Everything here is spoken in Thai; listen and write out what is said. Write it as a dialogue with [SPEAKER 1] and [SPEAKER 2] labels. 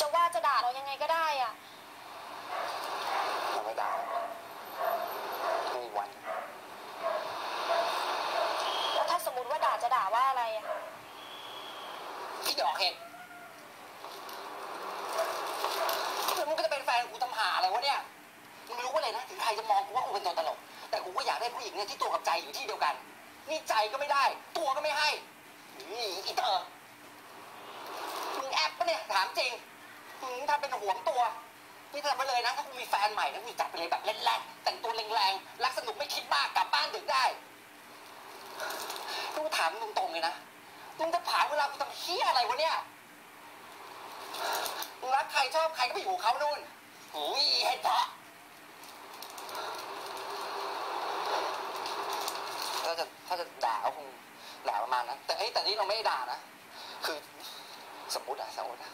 [SPEAKER 1] จะว่าจะด่าเรายังไงก็ได้อะ
[SPEAKER 2] เราไม่ด่าไม่มีวัน
[SPEAKER 1] แล้วถ้าสมมติว่าด่าจะด่าว่าอะไรอะ
[SPEAKER 2] พี่ดอกเห็ดแล้วมึงก็จะเป็นแฟนกูทำหาอะไรวะเนี่ย มึงรู้ว่าเลยนะ ถึงใครจะมองกูว่ากูเป็นตัวตลก แต่กูก็อยากได้ผู้หญิงเนี่ยที่ตัวกับใจอยู่ที่เดียวกัน นี่ใจก็ไม่ได้ ตัวก็ไม่ให้นี่อีเตอร์มึงแอปปะเนี่ย ถามจริง มึงทำเป็นห่วงตัวนี่ทำไปเลยนะถ้ากูมีแฟนใหม่นะกูจัดไปเลยแบบเล่นแรงแต่งตัวแรงๆรักสนุกไม่คิดมากกลับบ้านดึกได้กูถามมึงตรงๆเลยนะมึงจะผ่านเวลากูทำเฮี้ยอะไรวะเนี่ยมึงรักใครชอบใครก็ไปอยู่เขานู่นโอ้ยเห็ดเพาะถ้าจะถ้าจะด่าก็คงด่าประมาณนั้นแต่เอ้แต่นี่เราไม่ได้ด่านะ คือสมมติอะสมมติอะ